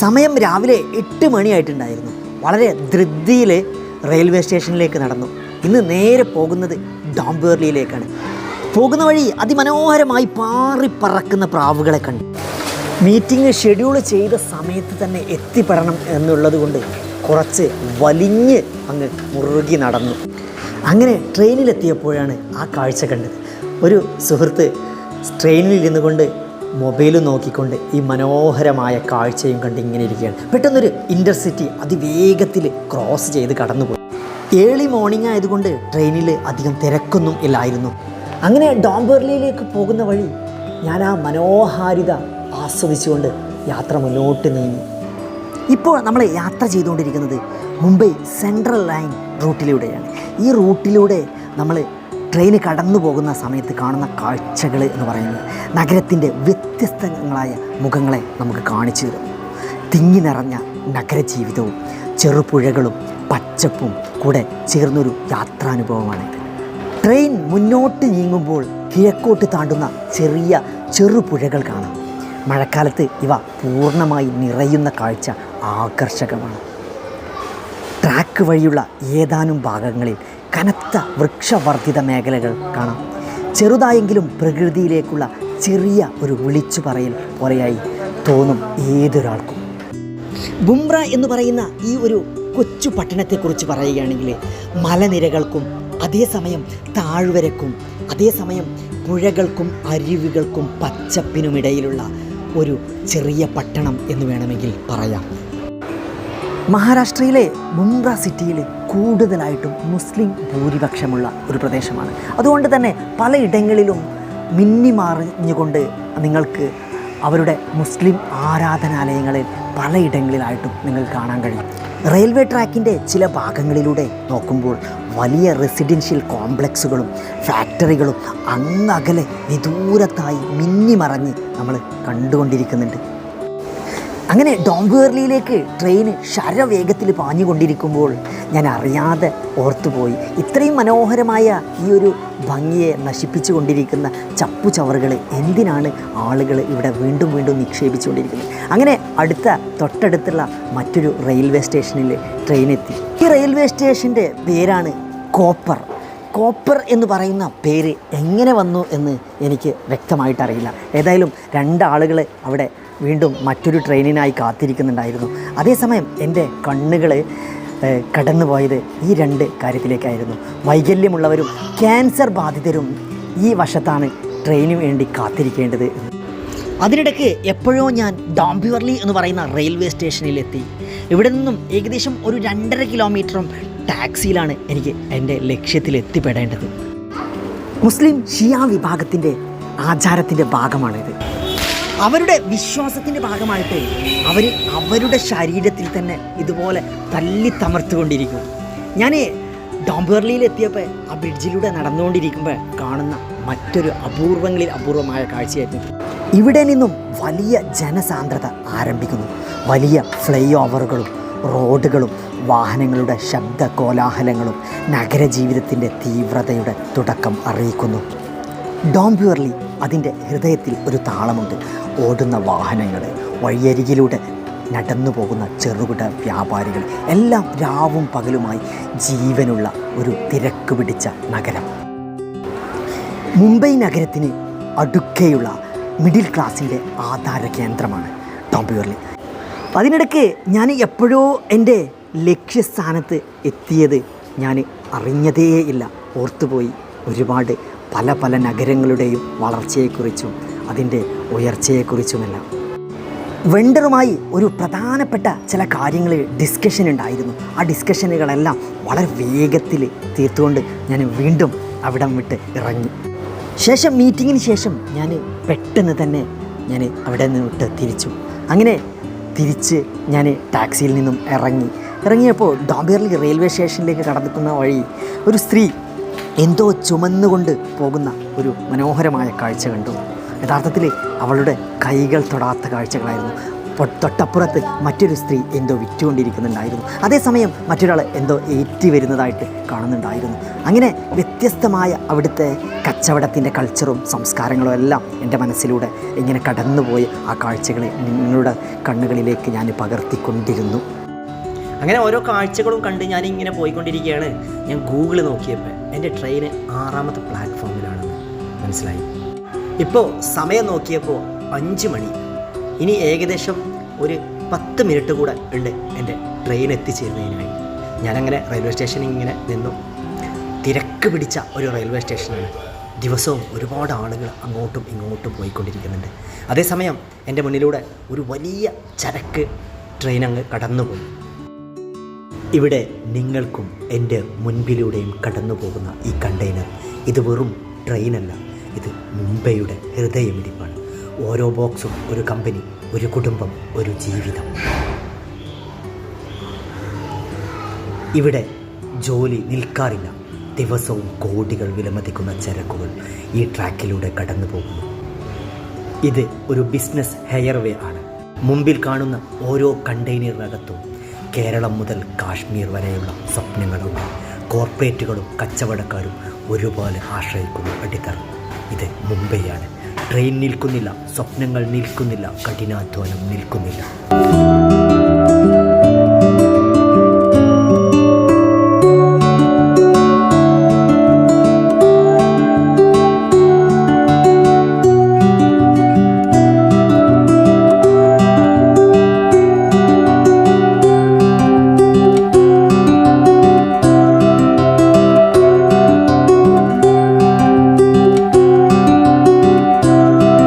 സമയം രാവിലെ എട്ട് മണിയായിട്ടുണ്ടായിരുന്നു. വളരെ ധൃതിയിൽ റെയിൽവേ സ്റ്റേഷനിലേക്ക് നടന്നു. ഇന്ന് നേരെ പോകുന്നത് ഡോംബേർലിയിലേക്കാണ് പോകുന്ന വഴി അതിമനോഹരമായി പാറിപ്പറക്കുന്ന പ്രാവുകളെ കണ്ടു. മീറ്റിംഗ് ഷെഡ്യൂൾ ചെയ്ത സമയത്ത് തന്നെ എത്തിപ്പെടണം എന്നുള്ളത് കൊണ്ട് കുറച്ച് വലിഞ്ഞ് അങ്ങ് മുറുകി നടന്നു. അങ്ങനെ ട്രെയിനിലെത്തിയപ്പോഴാണ് ആ കാഴ്ച കണ്ടത്. ഒരു സുഹൃത്ത് ട്രെയിനിൽ ഇരുന്നു കൊണ്ട് മൊബൈൽ നോക്കിക്കൊണ്ട് ഈ മനോഹരമായ കാഴ്ചയും കണ്ട് ഇങ്ങനെ ഇരിക്കുകയാണ്. പെട്ടെന്നൊരു ഇന്റർസിറ്റി അതിവേഗത്തിൽ ക്രോസ് ചെയ്ത് കടന്നുപോയി. ഏർലി മോർണിംഗ് ആയതുകൊണ്ട് ട്രെയിനിൽ അധികം തിരക്കൊന്നും ഇല്ലായിരുന്നു. അങ്ങനെ ഡോംബെർലിയിലേക്ക് പോകുന്ന വഴി ഞാൻ ആ മനോഹാരിത ആസ്വദിച്ചുകൊണ്ട് യാത്ര മുന്നോട്ട് നീങ്ങി. ഇപ്പോൾ നമ്മൾ യാത്ര ചെയ്തുകൊണ്ടിരിക്കുന്നത് മുംബൈ സെൻട്രൽ ലൈൻ റൂട്ടിലൂടെയാണ്. ഈ റൂട്ടിലൂടെ നമ്മൾ ട്രെയിൻ കടന്നു പോകുന്ന സമയത്ത് കാണുന്ന കാഴ്ചകൾ എന്ന് പറയുന്നത് നഗരത്തിന്റെ വ്യത്യസ്തങ്ങളായ മുഖങ്ങളെ നമുക്ക് കാണിച്ചു തരുന്നു തിങ്ങി നിറഞ്ഞ നഗരജീവിതവും ചെറുപുഴകളും പച്ചപ്പും കൂടെ ചേർന്നൊരു യാത്രാനുഭവമാണ് ട്രെയിൻ മുന്നോട്ട് നീങ്ങുമ്പോൾ കിഴക്കോട്ട് താണ്ടുന്ന ചെറിയ ചെറുപുഴകൾ കാണാം. മഴക്കാലത്ത് ഇവ പൂർണമായി നിറയുന്ന കാഴ്ച ആകർഷകമാണ്. ട്രാക്ക് വഴിയുള്ള ഏതാനും ഭാഗങ്ങളിൽ കനത്ത വൃക്ഷവർദ്ധിത മേഖലകൾ കാണാം. ചെറുതായെങ്കിലും പ്രകൃതിയിലേക്കുള്ള ചെറിയ ഒരു വിളിച്ചു പറയൽ പോലെയായി തോന്നും ഏതൊരാൾക്കും. ബുംറ എന്ന് പറയുന്ന ഈ ഒരു കൊച്ചു പട്ടണത്തെക്കുറിച്ച് പറയുകയാണെങ്കിൽ മലനിരകൾക്കും അതേസമയം താഴ്വരക്കും അതേസമയം പുഴകൾക്കും അരുവികൾക്കും പച്ചപ്പിനുമിടയിലുള്ള ഒരു ചെറിയ പട്ടണം എന്ന് വേണമെങ്കിൽ പറയാം. മഹാരാഷ്ട്രയിലെ മുംബ്ര സിറ്റിയിൽ കൂടുതലായിട്ടും മുസ്ലിം ഭൂരിപക്ഷമുള്ള ഒരു പ്രദേശമാണ്. അതുകൊണ്ട് തന്നെ പലയിടങ്ങളിലും മിന്നിമറിഞ്ഞുകൊണ്ട് നിങ്ങൾക്ക് അവരുടെ മുസ്ലിം ആരാധനാലയങ്ങളിൽ പലയിടങ്ങളിലായിട്ടും നിങ്ങൾ കാണാൻ കഴിയും. റെയിൽവേ ട്രാക്കിന്റെ ചില ഭാഗങ്ങളിലൂടെ നോക്കുമ്പോൾ വലിയ റെസിഡൻഷ്യൽ കോംപ്ലക്സുകളും ഫാക്ടറികളും അങ്ങകലെ വിദൂരത്തായി മിന്നിമറഞ്ഞ് നമ്മൾ കണ്ടുകൊണ്ടിരിക്കുന്നുണ്ട്. അങ്ങനെ ഡോംബേർലിയിലേക്ക് ട്രെയിൻ ശരവേഗത്തിൽ പാഞ്ഞുകൊണ്ടിരിക്കുമ്പോൾ ഞാൻ അറിയാതെ ഓർത്തുപോയി. ഇത്രയും മനോഹരമായ ഈ ഒരു ഭംഗിയെ നശിപ്പിച്ചു കൊണ്ടിരിക്കുന്ന ചപ്പുചവറുകൾ എന്തിനാണ് ആളുകൾ ഇവിടെ വീണ്ടും വീണ്ടും നിക്ഷേപിച്ചുകൊണ്ടിരിക്കുന്നത്? അങ്ങനെ അടുത്ത തൊട്ടടുത്തുള്ള മറ്റൊരു റെയിൽവേ സ്റ്റേഷനിൽ ട്രെയിൻ എത്തി. ഈ റെയിൽവേ സ്റ്റേഷന്റെ പേരാണ് കോപ്പർ. കോപ്പർ എന്ന് പറയുന്ന പേര് എങ്ങനെ വന്നു എന്ന് എനിക്ക് വ്യക്തമായിട്ടറിയില്ല. ഏതായാലും രണ്ടാളുകൾ അവിടെ വീണ്ടും മറ്റൊരു ട്രെയിനിനായി കാത്തിരിക്കുന്നുണ്ടായിരുന്നു. അതേസമയം എന്റെ കണ്ണുകൾ കടന്നുപോയത് ഈ രണ്ട് കാര്യത്തിലേക്കായിരുന്നു. വൈകല്യമുള്ളവരും ക്യാൻസർ ബാധിതരും ഈ വശത്താണ് ട്രെയിനു വേണ്ടി കാത്തിരിക്കേണ്ടത്. അതിനിടയ്ക്ക് എപ്പോഴോ ഞാൻ ഡോംബിവർലി എന്ന് പറയുന്ന റെയിൽവേ സ്റ്റേഷനിലെത്തി. ഇവിടെ നിന്നും ഏകദേശം ഒരു രണ്ടര കിലോമീറ്ററും ടാക്സിയിലാണ് എനിക്ക് എന്റെ ലക്ഷ്യത്തിൽ എത്തിപ്പെടേണ്ടത് മുസ്ലിം ഷിയ വിഭാഗത്തിന്റെ ആചാരത്തിന്റെ ഭാഗമാണിത്. അവരുടെ വിശ്വാസത്തിന്റെ ഭാഗമായിട്ട് അവർ അവരുടെ ശരീരത്തിൽ തന്നെ ഇതുപോലെ തല്ലി തമർത്തുകൊണ്ടിരിക്കും. ഞാൻ ഡോംബേർലിയിൽ എത്തിയപ്പോൾ ആ ബ്രിഡ്ജിലൂടെ നടന്നുകൊണ്ടിരിക്കുമ്പോൾ കാണുന്ന മറ്റൊരു അപൂർവങ്ങളിൽ അപൂർവമായ കാഴ്ചയായിരുന്നു ഇവിടെ നിന്നും വലിയ ജനസാന്ദ്രത ആരംഭിക്കുന്നു. വലിയ ഫ്ലൈ ഓവറുകളും റോഡുകളും വാഹനങ്ങളുടെ ശബ്ദ കോലാഹലങ്ങളും നഗരജീവിതത്തിന്റെ തീവ്രതയുടെ തുടക്കം അറിയിക്കുന്നു. ഡോംബ്യൂർലി അതിന്റെ ഹൃദയത്തിൽ ഒരു താളമുണ്ട്. ഓടുന്ന വാഹനങ്ങൾ വഴിയരികിലൂടെ നടന്നു പോകുന്ന ചെറുകിട വ്യാപാരികൾ എല്ലാം രാവും പകലുമായി ജീവനുള്ള ഒരു തിരക്ക് പിടിച്ച നഗരം. മുംബൈ നഗരത്തിന് അടുക്കെയുള്ള മിഡിൽ ക്ലാസിന്റെ ആധാര കേന്ദ്രമാണ് ടോംബ്യൂർലി അതിനിടയ്ക്ക് ഞാൻ എപ്പോഴോ എന്റെ ലക്ഷ്യസ്ഥാനത്ത് എത്തിയത് ഞാൻ അറിഞ്ഞതേയില്ല. ഓർത്തുപോയി ഒരുപാട് പല പല നഗരങ്ങളുടെയും വളർച്ചയെക്കുറിച്ചും അതിന്റെ ഉയർച്ചയെക്കുറിച്ചുമെല്ലാം. വെണ്ടറുമായി ഒരു പ്രധാനപ്പെട്ട ചില കാര്യങ്ങൾ ഡിസ്കഷൻ ഉണ്ടായിരുന്നു. ആ ഡിസ്കഷനുകളെല്ലാം വളരെ വേഗത്തിൽ തീർത്തുകൊണ്ട് ഞാൻ വീണ്ടും അവിടം വിട്ട് ഇറങ്ങി. ശേഷം മീറ്റിങ്ങിന് ശേഷം ഞാൻ പെട്ടെന്ന് തന്നെ ഞാൻ അവിടെ നിന്ന് വിട്ട് തിരിച്ചു. അങ്ങനെ തിരിച്ച് ഞാൻ ടാക്സിയിൽ നിന്നും ഇറങ്ങി. ഇറങ്ങിയപ്പോൾ ഡോംബേർലി റെയിൽവേ സ്റ്റേഷനിലേക്ക് കടന്നിക്കുന്ന വഴി ഒരു സ്ത്രീ എന്തോ ചുമന്നുകൊണ്ട് പോകുന്ന ഒരു മനോഹരമായ കാഴ്ച കണ്ടു. യഥാർത്ഥത്തിൽ അവളുടെ കൈകൾ തൊടാത്ത കാഴ്ചകളായിരുന്നു. തൊട്ടപ്പുറത്ത് മറ്റൊരു സ്ത്രീ എന്തോ വിറ്റുകൊണ്ടിരിക്കുന്നുണ്ടായിരുന്നു. അതേസമയം മറ്റൊരാൾ എന്തോ ഏറ്റി വരുന്നതായിട്ട് കാണുന്നുണ്ടായിരുന്നു. അങ്ങനെ വ്യത്യസ്തമായ അവിടുത്തെ കച്ചവടത്തിന്റെ കൾച്ചറും സംസ്കാരങ്ങളും എല്ലാം എന്റെ മനസ്സിലൂടെ ഇങ്ങനെ കടന്നുപോയി ആ കാഴ്ചകളെ നിങ്ങളുടെ കണ്ണുകളിലേക്ക് ഞാൻ പകർത്തിക്കൊണ്ടിരുന്നു. അങ്ങനെ ഓരോ കാഴ്ചകളും കണ്ട് ഞാൻ ഇങ്ങനെ പോയിക്കൊണ്ടിരിക്കുകയാണ്. ഞാൻ ഗൂഗിൾ നോക്കിയപ്പോൾ എന്റെ ട്രെയിൻ ആറാമത്തെ പ്ലാറ്റ്ഫോമിലാണെന്ന് മനസ്സിലായി. ഇപ്പോൾ സമയം നോക്കിയപ്പോൾ അഞ്ച് മണി. ഇനി ഏകദേശം ഒരു പത്ത് മിനിറ്റ് കൂടെ ഉണ്ട് എന്റെ ട്രെയിൻ എത്തിച്ചേരുന്നതിനായി. ഞാനങ്ങനെ റെയിൽവേ സ്റ്റേഷനിൽ ഇങ്ങനെ നിന്നു. തിരക്ക് പിടിച്ച ഒരു റെയിൽവേ സ്റ്റേഷനാണ്. ദിവസവും ഒരുപാട് ആളുകൾ അങ്ങോട്ടും ഇങ്ങോട്ടും പോയിക്കൊണ്ടിരിക്കുന്നുണ്ട്. അതേസമയം എന്റെ മുന്നിലൂടെ ഒരു വലിയ ചരക്ക് ട്രെയിൻ അങ്ങ് കടന്നുപോയി. ഇവിടെ നിങ്ങൾക്കും എന്റെ മുൻപിലൂടെയും കടന്നു പോകുന്ന ഈ കണ്ടെയ്നർ ഇത് വെറും ട്രെയിനല്ല ഇത് മുംബൈയുടെ ഹൃദയമിടിപ്പാണ്. ഓരോ ബോക്സും ഒരു കമ്പനി ഒരു കുടുംബം ഒരു ജീവിതം. ഇവിടെ ജോലി നിൽക്കാറില്ല. ദിവസവും കോടികൾ വിലമതിക്കുന്ന ചരക്കുകൾ ഈ ട്രാക്കിലൂടെ കടന്നു പോകുന്നു ഇത് ഒരു ബിസിനസ് ഹെയർവേ ആണ്. മുമ്പിൽ കാണുന്ന ഓരോ കണ്ടെയ്നറിനകത്തും കേരളം മുതൽ കാശ്മീർ വരെയുള്ള സ്വപ്നങ്ങളുണ്ട് കോർപ്പറേറ്റുകളും കച്ചവടക്കാരും ഒരുപോലെ ആശ്രയിക്കുന്ന അടിത്തറ. ഇത് മുംബൈയാണ്. ട്രെയിൻ നിൽക്കുന്നില്ല സ്വപ്നങ്ങൾ നിൽക്കുന്നില്ല കഠിനാധ്വാനം നിൽക്കുന്നില്ല.